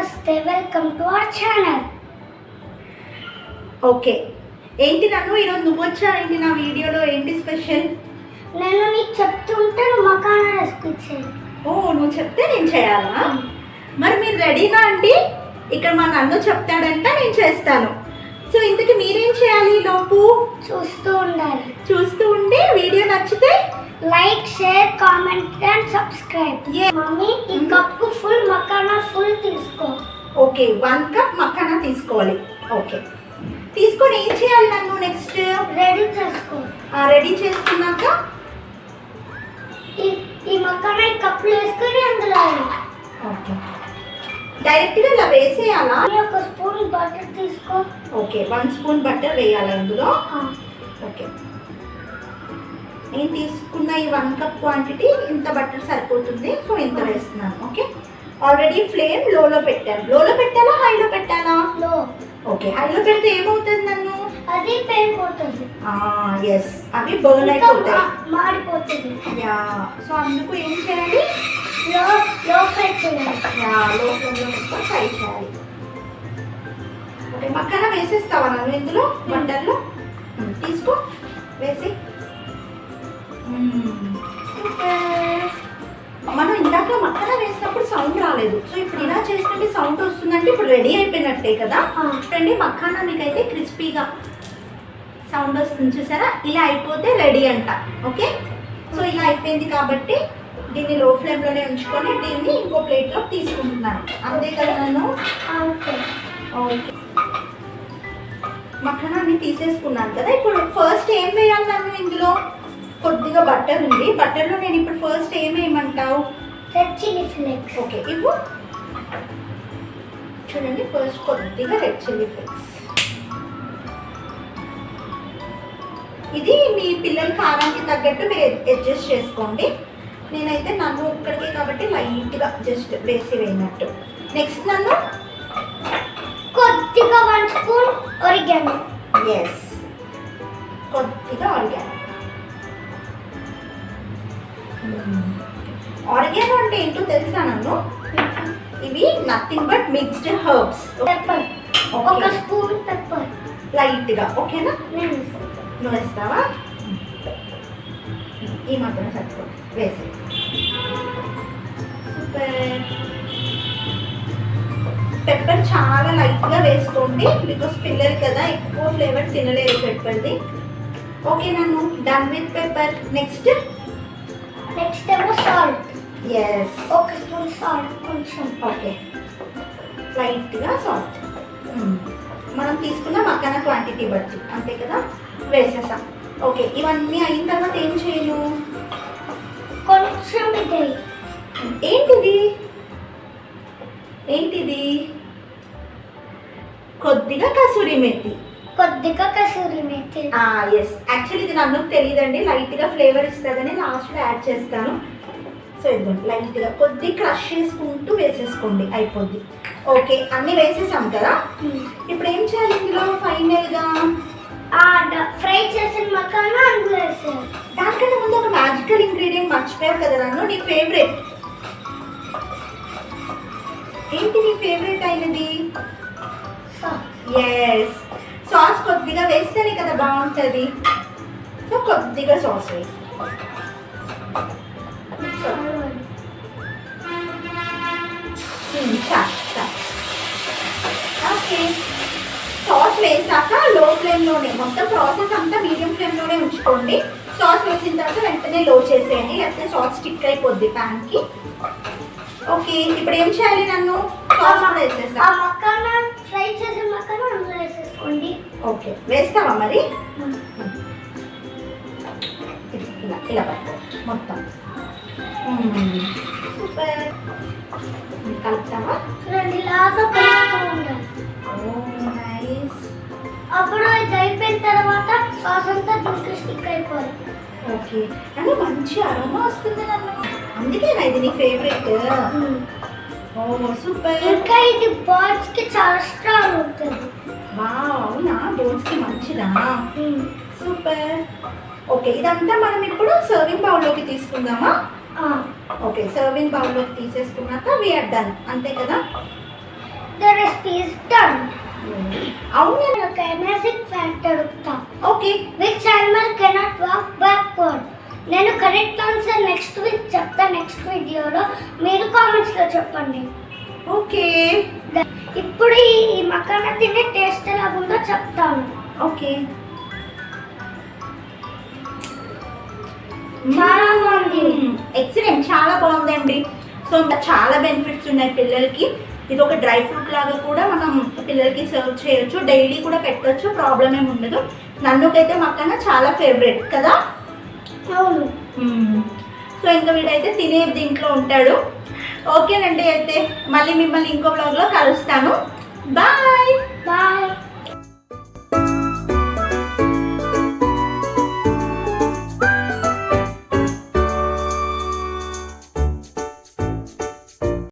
నమస్తే welcome to our channel okay ఏంటి నన్ను? ఈరోజు నువ్వు వచ్చా ఏంటి నా వీడియోలో? ఏంటి స్పెషల్ నేను నీకు చెప్తుంటే నువ్వు మకానా రెసిపీ చేయి ఓ నువ్వు చెప్తే నేను చేయాలా? మరి మీరు రెడీనా అండి? ఇక్కడ మా నన్ను చెప్తాడంట నేను చేస్తాను. సో ఇంతకీ మీరేం చేయాలి లోపు? చూస్తూ ఉండాలి. చూస్తూ ఉండి వీడియో నచ్చితే like share comment and subscribe. Mummy ఈ. కప్పు ఫుల్ మకానా ఫుల్ తీసుకో. ఓకే వన్ కప్ మక్కన తీసుకోవాలి. ఓకే తీసుకొని ఏం చేయాలి నన్ను నెక్స్ట్ రెడీ చేసుకో. రెడీ చేసుకున్నాక? ఈ ఈ మకానా ఈ కప్పులో వేసుకొని అందులో. ఓకే డైరెక్ట్గా ఇలా వేసేయాలా? ఒక స్పూన్ బటర్ తీసుకో. ఓకే వన్ స్పూన్ బటర్ వేయాలి అందులో. ఓకే నేను తీసుకున్న ఈ వన్ కప్ క్వాంటిటీ ఇంత బటర్ సరిపోతుంది. సో ఇంత వేస్తున్నాను. ఓకే ఆల్రెడీ ఫ్లేమ్ లోలో పెట్టాను. లోలో పెట్టాలా హైలో పెట్టాలా? ఓకే హైలో పెడితే ఏమవుతుంది నన్ను? అది పేరిపోతుంది ఎస్ అవి బర్న్ అయిపోతాయి. మాడిపోతుంది. యా. సో అందుకు ఏం చేయాలి? లో లో ఫ్రై చేయాలి. యా లో ఫ్లేమ్లో ఫ్రై చేయాలి. ఓకే పక్కన వేసేస్తావా నన్ను ఇందులో? బటర్లో ఉమ్, తీసుకో. వేసి. మనం ఇందాక మక్కన వేసినప్పుడు సౌండ్ రాలేదు. సో ఇప్పుడు ఇలా చేసినట్టు సౌండ్ వస్తుందంటే ఇప్పుడు రెడీ అయిపోయినట్టే కదా. చూడండి మక్కానా మీకైతే క్రిస్పీగా సౌండ్ వస్తుంది చూసారా? ఇలా అయిపోతే రెడీ అంట. ఓకే? సో ఇలా అయిపోయింది కాబట్టి దీన్ని లో ఫ్లేమ్లోనే ఉంచుకొని దీన్ని ఇంకో ప్లేట్లో తీసుకుంటున్నాను. అంతే కదా నన్ను? ఓకే. మక్కనాన్ని తీసేసుకున్నాను కదా? ఇప్పుడు ఫస్ట్ ఏం వేయాలి నన్ను ఇందులో? కొద్దిగా బట్టర్ ఉంది. బట్టర్లో నేను ఇప్పుడు ఫస్ట్ ఏం వేయమంటావు రెడ్ చిల్లీ ఫ్లేక్స్ ఓకే ఇవ్వు. చూడండి ఫస్ట్ కొద్దిగా రెడ్ చిల్లీ ఫ్లేక్స్ ఇది మీ పిల్లల కారానికి తగ్గట్టు మీరు అడ్జస్ట్ చేసుకోండి. నేనైతే నన్ను ఒక్కడికే కాబట్టి లైట్గా జస్ట్ వేసి వేయనట్టు. నెక్స్ట్ నన్ను? కొద్దిగా వన్ స్పూన్ ఒరిగాను ఎస్ కొద్దిగా ఆర్గాన్ ఆర్గాన్ అంటే ఏంటో తెలుసా నన్ను? ఇవి nothing but mixed herbs pepper ఒక స్పూన్ పెప్పర్ లైట్గా ఓకేనా నువ్వు వేస్తావా? ఈ మాత్రం సరిపో వేసి. సూపర్ పెప్పర్ చాలా లైట్గా వేసుకోండి బికాస్ పిల్లలు కదా ఎక్కువ ఫ్లేవర్ తినలేరు పెప్పర్ది ఓకే నన్ను done with pepper next next ఏమో సాల్ట్ ఎస్ ఒక స్పూన్ సాల్ట్ కొంచెం ఓకే లైట్గా సాల్ట్ మనం తీసుకున్న మక్కన క్వాంటిటీ బట్టి అంతే కదా? వేసేసాం. ఓకే ఇవన్నీ అయిన తర్వాత ఏం చేయను? కొంచెం ఇది ఏంటిది? ఏంటిది? కొద్దిగా కసూరి మెత్తి కొద్దిగా కసూరి మేతి. ఎస్ యాక్చువల్లీ ఇది నన్ను తెలియదండి. లైట్గా ఫ్లేవర్ ఇస్తుందని లాస్ట్లో యాడ్ చేస్తాను. సో ఇదిగోండి లైట్గా కొద్ది క్రష్ చేసుకుంటూ వేసేసుకోండి. అయిపోద్ది. ఓకే అన్నీ వేసేసాం కదా? ఇప్పుడు ఏం చేయాలి ఇందులో ఫైనల్గా ఫ్రై చేసిన మకానా అందులో వేసేయాలి. దానికన్నా ముందు ఒక మ్యాజికల్ ఇంగ్రీడియంట్ మర్చిపోయావు కదా నన్ను? నీ ఫేవరెట్ ఏంటి నీ ఫేవరెట్ అయినది? ఎస్ సాస్ కొద్దిగా వేస్తేనే కదా బాగుంటుంది. సో కొద్దిగా సాస్ వేసి hmm, ఓకే. సాస్ వేసాక లో ఫ్లేమ్లోనే మొత్తం ప్రాసెస్ అంతా మీడియం ఫ్లేమ్లోనే ఉంచుకోండి. సాస్ వేసిన తర్వాత వెంటనే లో చేసేయండి లేకపోతే సాస్ స్టిక్ అయిపోద్ది ప్యాన్కి ఓకే ఇప్పుడు ఏం చేయాలి నన్ను? సాస్ కూడా ఆ వేసేసా మకానా ఫ్రై చేసిన మకానా అందులో వేసేసుకోండి ఓకే. వేస్తావా మరి? ఇలా ఇలా పట్టుకో. మొత్తం. సూపర్. కలుపుతావా? అప్పుడు ఇది అయిపోయిన తర్వాత సాస్ అంతా దీనికి స్టిక్ అయిపోవాలి. ఓకే. అంటే మంచి అరోమా వస్తుంది నన్ను. అందుకే నా ఇది నీ ఫేవరెట్ ఓ సూపర్. ఇంకా ఇది బర్డ్స్కి చాలా స్ట్రాంగ్ ఉంటుంది. వావ్ అవునా? బోన్స్కి మంచిదా? సూపర్. ఓకే ఇదంతా మనం ఇప్పుడు సర్వింగ్ బౌల్లోకి తీసుకుందామా? ఓకే సర్వింగ్ బౌల్లోకి తీసేసుకున్నాక వీఆర్ డన్ అంతే కదా? ద రెసిపీ ఇస్ డన్ అవును. నేను ఒక అమేజింగ్ ఫ్యాక్ట్ అడుగుతా. Okay. Which animal cannot walk backward నేను కరెక్ట్ ఆన్సర్ నెక్స్ట్ వీక్ చెప్తా నెక్స్ట్ వీడియోలో మీరు కామెంట్స్లో చెప్పండి. ఓకే. ఇప్పుడు ఈ మకానా తినే టేస్ట్ ఎలాగుందో చెప్తాను. ఓకే. చాలా బాగుంది. ఎక్సలెంట్ చాలా బాగుందండి. సో ఇంకా చాలా బెనిఫిట్స్ ఉన్నాయి పిల్లలకి. ఇది ఒక డ్రై ఫ్రూట్ లాగా కూడా మనం పిల్లలకి సర్వ్ చేయొచ్చు. డైలీ కూడా పెట్టొచ్చు. ప్రాబ్లం ఏమి ఉండదు. నన్నుకైతే మక్కన చాలా ఫేవరెట్ కదా? అవును. సో ఇంకా వీడైతే తినే దీంట్లో ఉంటాడు. ఓకేనండి అయితే మళ్ళీ మిమ్మల్ని ఇంకో బ్లాగ్లో కలుస్తాను. Bye bye